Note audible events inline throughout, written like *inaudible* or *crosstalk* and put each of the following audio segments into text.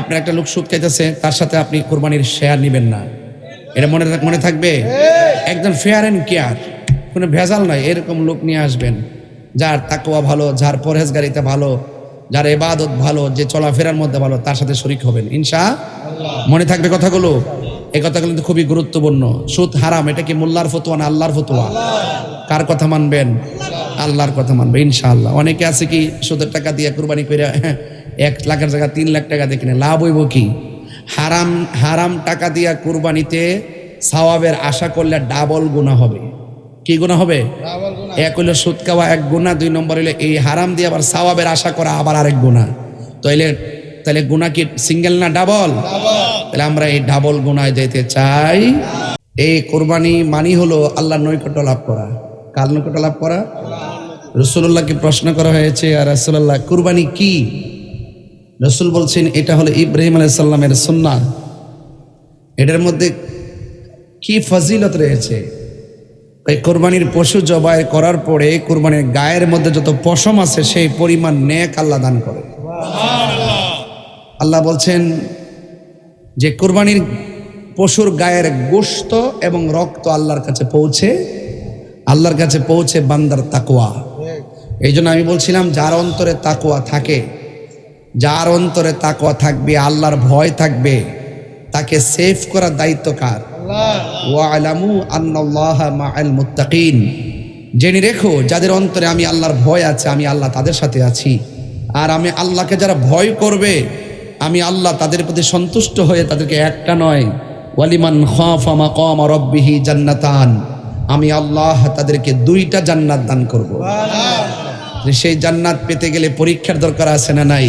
আপনার একটা লোক সুদ খাইতেছে, তার সাথে আপনি কোরবানির শেয়ার নেবেন না। এটা মনে মনে থাকবে? একদম ফেয়ার অ্যান্ড কেয়ার কোনো ভেজাল নয়, এরকম লোক নিয়ে আসবেন, যার তাকওয়া ভালো, যার পরহেজগারিতা ভালো, যার এবাদত ভালো, যে চলাফেরার মধ্যে ভালো, তার সাথে শরিক হবেন। ইনশা মনে থাকবে কথাগুলো? এই কথাগুলো কিন্তু খুবই গুরুত্বপূর্ণ। সুদ হারাম, এটা কি মোল্লার ফতোয়া না আল্লাহর ফতোয়া? কার কথা মানবেন? আল্লাহর কথা মানবে, ইনশাআল্লাহ। অনেকে আছে কি, সুদের টাকা দিয়ে কুরবানি করে এক লাখের জায়গা তিন লাখ টাকা দেখে। লাভ হইব কি? হারাম হারাম টাকা দিয়া কুরবানিতে সওয়াবের আশা করলে ডাবল গুণা হবে। কি গুণা হবে? এক হইল সুদ খাওয়া এক গুণা দুই নম্বর হইলে এই হারাম দিয়ে আবার সওয়াবের আশা করা আবার আরেক গুণা তাইলে তাহলে গুণা কি সিঙ্গেল না ডাবল তাহলে আমরা এই ডাবল গুণায় যেতে চাই। এই কোরবানি মানি হলো আল্লাহ নৈকট্য লাভ করা। কার নৈকট্য লাভ করা? রসুল্লাহকে প্রশ্ন করা হয়েছে আর রসুল্লাহ কুরবানি কি? রসুল বলছেন এটা হলো ইব্রাহিম আলাইসাল্লামের সুন্না এটার মধ্যে কি ফজিলত রয়েছে? এই কোরবানির পশু জবাই করার পরে কোরবানির গায়ের মধ্যে যত পশম আছে সেই পরিমাণ নেক আল্লাহ দান করে আল্লাহ বলছেন যে কোরবানির পশুর গায়ের গোস্ত এবং রক্ত আল্লাহর কাছে পৌঁছে আল্লাহর কাছে পৌঁছে বান্দার তাকোয়া এই জন্য আমি বলছিলাম যার অন্তরে তাকোয়া থাকে যার অন্তরে তাকোয়া থাকবে আল্লাহর ভয় থাকবে তাকে সেফ করার দায়িত্ব কার? মুত্তাকিন। জেনে রেখো যাদের অন্তরে আমি আল্লাহর ভয় আছে আমি আল্লাহ তাদের সাথে আছি। আর আমি আল্লাহকে যারা ভয় করবে আমি আল্লাহ তাদের প্রতি সন্তুষ্ট হয়ে তাদেরকে একটা নয় ওয়ালিমান খাফা মাকাম রাব্বিহি জান্নাতান। আমি আল্লাহ তাদেরকে দুইটা জান্নাত দান করব। সেই জান্নাত পেতে গেলে পরীক্ষার দরকার আছে না নাই?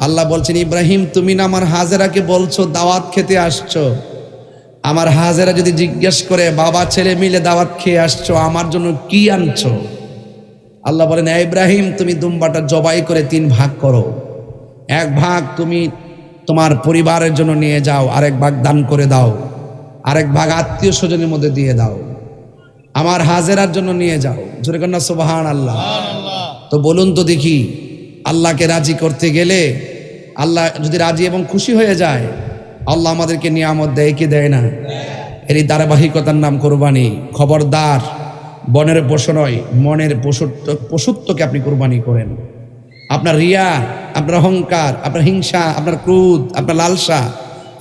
আল্লাহ বলছেন ইব্রাহিম তুমি না আমার হাজেরাকে বলছো দাওয়াত খেতে আসছো? আমার হাজেরা যদি জিজ্ঞেস করে বাবা ছেলে মিলে দাওয়াত খেয়ে আসছো আমার জন্য কি আনছো? আল্লাহ বলেন ইব্রাহিম তুমি দুম্বাটা জবাই করে তিন ভাগ করো। এক ভাগ তুমি তোমার পরিবারের জন্য নিয়ে যাও আরেক ভাগ দান করে দাও আরেক ভাগ আত্মীয় স্বজনের মধ্যে দিয়ে দাও। আমার হাজেরার জন্য নিয়ে যাও। জোরে কন্যা সুবাহান আল্লাহ তো বলুন তো দেখি আল্লাহকে রাজি করতে গেলে আল্লাহ যদি রাজি এবং খুশি হয়ে যায়, আল্লাহ আমাদেরকে নিয়ামত দেয়, কি দেয় না? এরই ধারাবাহিকতার নাম কোরবানি। খবরদার, বনের পশু নয়, মনের পশুত্ব, পশুত্বকে আপনি কোরবানি করেন। আপনার রিয়া, আপনার অহংকার, আপনার হিংসা, আপনার ক্রোধ, আপনার লালসা,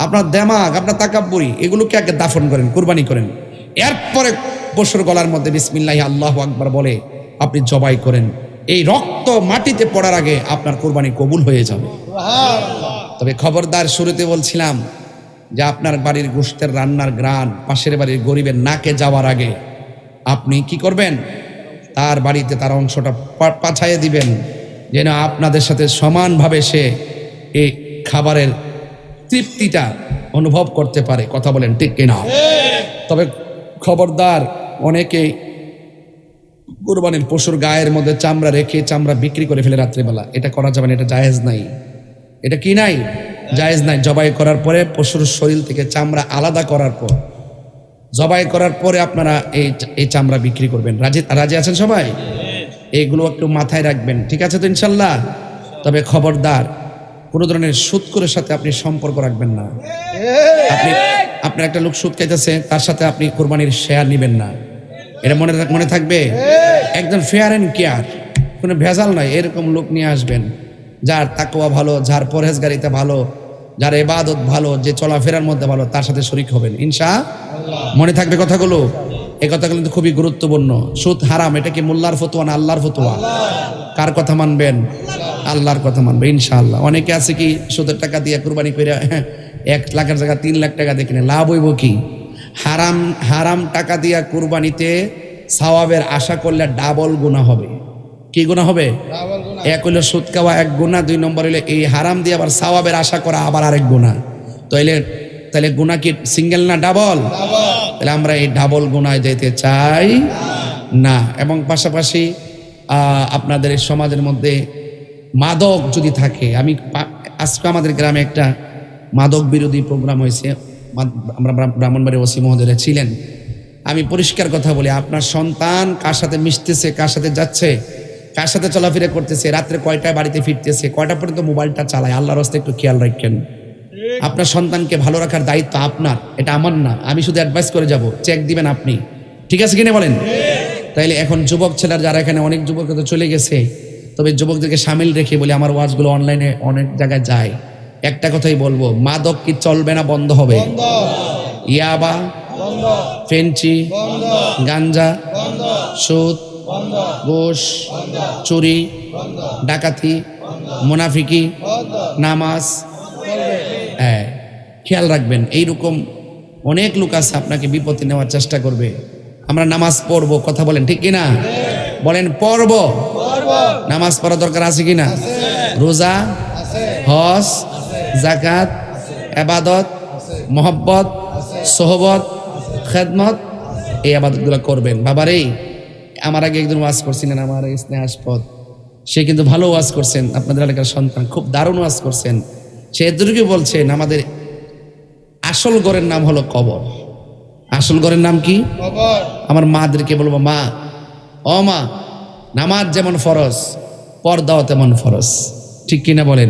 আপনার দেমাগ আপনার তাকাব্বরি, এগুলোকে আগে দাফন করেন, কোরবানি করেন। এরপরে পশুর গলার মধ্যে বিসমিল্লাহ আল্লাহ আকবার বলে আপনি জবাই করেন। এই রক্ত মাটিতে পড়ার আগে আপনার কোরবানি কবুল হয়ে যাবে। তবে খবরদার শুরুতে বলছিলাম যে আপনার বাড়ির গোষ্ঠের রান্নার গ্রান পাশের বাড়ির গরিবের নাকে যাওয়ার আগে আপনি কি করবেন? তার বাড়িতে তার অংশটা পাঠাইয়ে দিবেন যেন আপনাদের সাথে সমানভাবে সে এই খাবারের তৃপ্তিটা অনুভব করতে পারে। কথা বলেন ঠিক কিনা? তবে খবরদার অনেকেই কোরবানির পশুর গায়ের মধ্যে চামড়া রেখে চামড়া বিক্রি করে ফেলে রাত্রিবেলা। এটা করা যাবে না, এটা জায়েজ নাই। এটা কি নাই? জায়েজ নাই। জবাই করার পরে পশুর শরীর থেকে চামড়া আলাদা করার পর। জবাই করার পরে আপনারা এই এই চামড়া বিক্রি করবেন। রাজি রাজি আছেন সবাই? এইগুলো একটু মাথায় রাখবেন। ঠিক আছে তো ইনশাল্লাহ? তবে খবরদার, কোনো ধরনের সুৎকরের সাথে আপনি সম্পর্ক রাখবেন না। আপনি, আপনার একটা লোক সুদ খাইতেছে, তার সাথে আপনি কোরবানির শেয়ার নেবেন না। এটা মনে রাখ- মনে থাকবে? একদম ফেয়ার অ্যান্ড কেয়ার কোনো ভেজাল নয় এরকম লোক নিয়ে আসবেন। যার তাকোয়া ভালো যার পরহেজগারিতা ভালো যার এবাদত ভালো যে চলাফেরার মধ্যে ভালো তার সাথে শরিক হবেন। ইনশা মনে থাকবে কথাগুলো? এই কথাগুলো কিন্তু খুবই গুরুত্বপূর্ণ। সুদ হারাম এটা কি মোল্লার ফতোয়া না আল্লাহর ফতোয়া? কার কথা মানবেন? আল্লাহর কথা মানবে ইনশাআল্লাহ। অনেকে আছে কি সুদের টাকা দিয়ে কুরবানি করে *laughs* এক লাখের জায়গা তিন লাখ টাকা দেখে। লাভ হইব কি? হারাম হারাম টাকা দিয়া কুরবানিতে সওয়াবের আশা করলে ডাবল গুণা হবে। কি গুণা হবে? এক হইল সুদ খাওয়া এক গুণা দুই নম্বর হইলে এই হারাম দিয়ে আবার সওয়াবের আশা করা আবার আরেক গুণা তাইলে তাহলে গুণা কি সিঙ্গেল না ডাবল তাহলে আমরা এই ডাবল গুণায় যেতে চাই না। এবং পাশাপাশি আপনাদের এই সমাজের মধ্যে মাদক যদি থাকে আমি আজকে আমাদের গ্রামে একটা মাদক বিরোধী প্রোগ্রাম হয়েছে। আমরা ব্রা- ব্রাহ্মণবাড়ি ওসি মহোদয়রা ছিলেন। আমি পরিষ্কার কথা বলি, আপনার সন্তান কার সাথে মিশতেছে, কার সাথে যাচ্ছে, কার সাথে চলাফেরা করতেছে, রাত্রে কয়টায় বাড়িতে ফিরতেছে, কয়টা পর্যন্ত মোবাইলটা চালায়, আল্লাহর হস্তে একটু খেয়াল রাখেন। আপনার সন্তানকে ভালো রাখার দায়িত্ব আপনার, এটা আমার না, আমি শুধু অ্যাডভাইস করে যাব চেক দিবেন আপনি। ঠিক আছে কিনে বলেন? তাইলে এখন যুবক ছেলের যারা এখানে অনেক যুবক চলে গেছে, তবে যুবকদেরকে সামিল রেখে বলে, আমার ওয়াজগুলো অনলাইনে অনেক জায়গায় যায়। একটা কথাই বলব মাদক কি চলবে না বন্ধ হবে? ইয়াবা ফেঞ্চি গাঞ্জা সুদ ঘোষ চুরি ডাকাতি মুনাফিকি নামাজ। হ্যাঁ খেয়াল রাখবেন এইরকম অনেক লোক আছে আপনাকে বিপত্তি নেওয়ার চেষ্টা করবে। আমরা নামাজ পড়ব কথা বলেন ঠিক কিনা? বলেন পড়ব। নামাজ পড়া দরকার আছে কিনা? রোজা হজ জাকাত এবাদত মোহব্বত সোহবত খেদমত এই আবাদতগুলো করবেন। বাবারে আমার আগে একজন ওয়াজ করছিলেন আমার এই স্নেহাস্পদ সে কিন্তু ভালো ওয়াজ করছেন আপনাদের এলাকার সন্তান খুব দারুণ ওয়াজ করছেন। সে এদুরকে বলছেন আমাদের আসল ঘরের নাম হলো কবর। আসল ঘরের নাম কি? আমার মাদেরকে বলব মা ও মা নামাজ যেমন ফরজ পর্দাও তেমন ফরজ। ঠিক কিনা বলেন?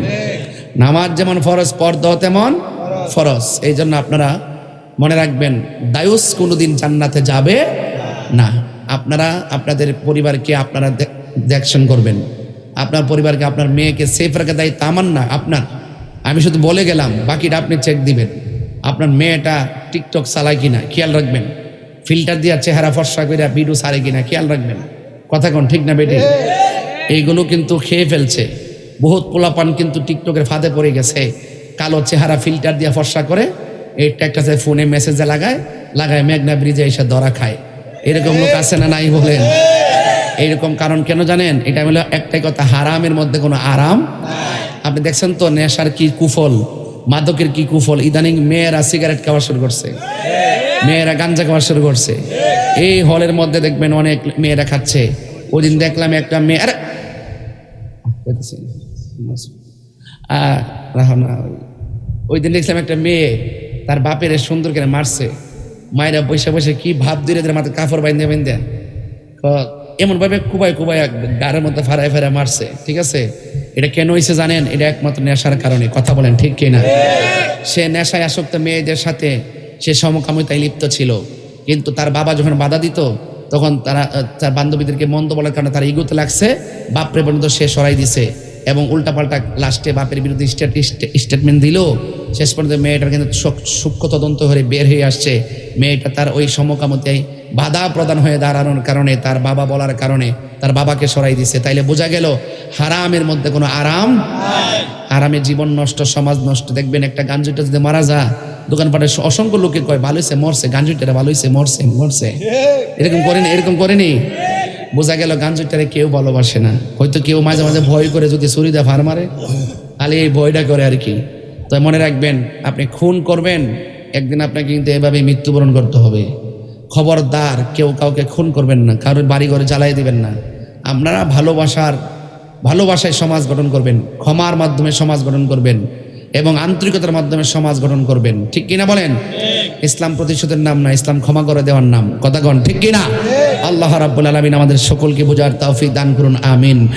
নামাজ যেমন ফরজ পর্দাও তেমন ফরজ। এই জন্য আপনারা মনে রাখবেন দায়ুস কোনোদিন জান্নাতে যাবে না। আপনারা আপনাদের পরিবারকে আপনারা দেখশন করবেন। আপনার পরিবারকে আপনার মেয়েকে সেফ রাখার দায়িত্ব আমার না আপনার। আমি শুধু বলে গেলাম বাকিটা আপনি চেক দিবেন। আপনার মেয়েটা টিকটক চালায় কিনা খেয়াল রাখবেন। ফিল্টার দিয়া চেহারা ফর্সা করে ভিডিও সারে কিনা খেয়াল রাখবেন। কথা কোন ঠিক না বেটে? এইগুলো কিন্তু খেয়ে ফেলছে। বহুত পোলাপান কিন্তু টিকটকের ফাঁদে পড়ে গেছে। কালো চেহারা ফিল্টার দিয়ে ফর্সা করে, এইটা একটা ফোনে মেসেজে লাগায় লাগায় মেঘনা ব্রিজে এসে ধরা খায়। এরকম লোক আছে না নাই বলেন? এইরকম কারণ কেন জানেন? এটা হলো একটাই কথা, হারামের মধ্যে কোনো আরাম আপনি দেখছেন তো নেশার কি কুফল, মাদকের কি কুফল? ইদানিং মেয়েরা সিগারেট খাওয়া শুরু করছে। মেয়েরা গাঞ্জা খাওয়া শুরু করছে। এই হলের মধ্যে দেখবেন অনেক মেয়েরা খাচ্ছে। ওই দিন দেখলাম একটা মেয়ে, আরে আহ, রাখো না। ওই দিন দেখলাম একটা মেয়ে তার বাপের সুন্দর করে মারছে। মায়েরা বসে বসে কি ভাব ধীরে মাথায় কাপড় বাইন্দে বাইন্দে এমন ভাবে কুবাই কুবাই গাড়ের মধ্যে ফারায় ফেরা মারছে ঠিক আছে? এটা কেন হয়েছে জানেন? এটা একমাত্র নেশার কারণে কথা বলেন ঠিক কিনা? সে নেশায় আসক্ত মেয়েদের সাথে সে সমকামিতায় লিপ্ত ছিল। কিন্তু তার বাবা যখন বাধা দিত তখন তারা তার বান্ধবীদেরকে মন্দ বলার কারণে তার ইগোতে লাগছে। বাপরে পর্যন্ত সে সরাই দিছে। এবং উল্টাপাল্টা লাস্টে বাপের বিরুদ্ধে স্টেটমেন্ট দিল। শেষ পর্যন্ত মেয়েটার কিন্তু সূক্ষ্ম- তদন্ত হয়ে বের হয়ে আসছে। মেয়েটা তার ওই সমকামতায় বাধা প্রদান হয়ে দাঁড়ানোর কারণে, তার বাবা বলার কারণে তার বাবাকে সরাই দিছে। তাইলে বোঝা গেল, হারামের মধ্যে কোনো আরাম আরামে জীবন নষ্ট, সমাজ নষ্ট। দেখবেন একটা গাঞ্জুটা যদি মারা যা দোকানপাটে অসংখ্য লোকে কয়, ভালো হয়েছে মরছে। গাঞ্জুটারে, ভালো হয়েছে মরছে মরছে। এরকম করেনি এরকম করেনি? বোঝা গেল গান গাঞ্জুটারে কেউ ভালোবাসে না। হয়তো কেউ মাঝে মাঝে ভয় করে যদি ছুরি দেয় ফার মারে তাহলে এই ভয়টা করে আর কি। তো মনে রাখবেন, আপনি খুন করবেন, একদিন আপনাকে কিন্তু এভাবে মৃত্যুবরণ করতে হবে। খবরদার, কেউ কাউকে খুন করবেন না, কারোর বাড়ি ঘরে জ্বালাই দিবেন না। আপনারা ভালোবাসার, ভালোবাসায় সমাজ গঠন করবেন, ক্ষমার মাধ্যমে সমাজ গঠন করবেন, এবং আন্তরিকতার মাধ্যমে সমাজ গঠন করবেন। ঠিক কিনা বলেন? ইসলাম প্রতিশোধের নাম না, ইসলাম ক্ষমা করে দেওয়ার নাম। কথা কথাগণ ঠিক কিনা? আল্লাহ রাব্বুল আলমিন আমাদের সকলকে বোঝার তৌফিক দান করুন, আমিন।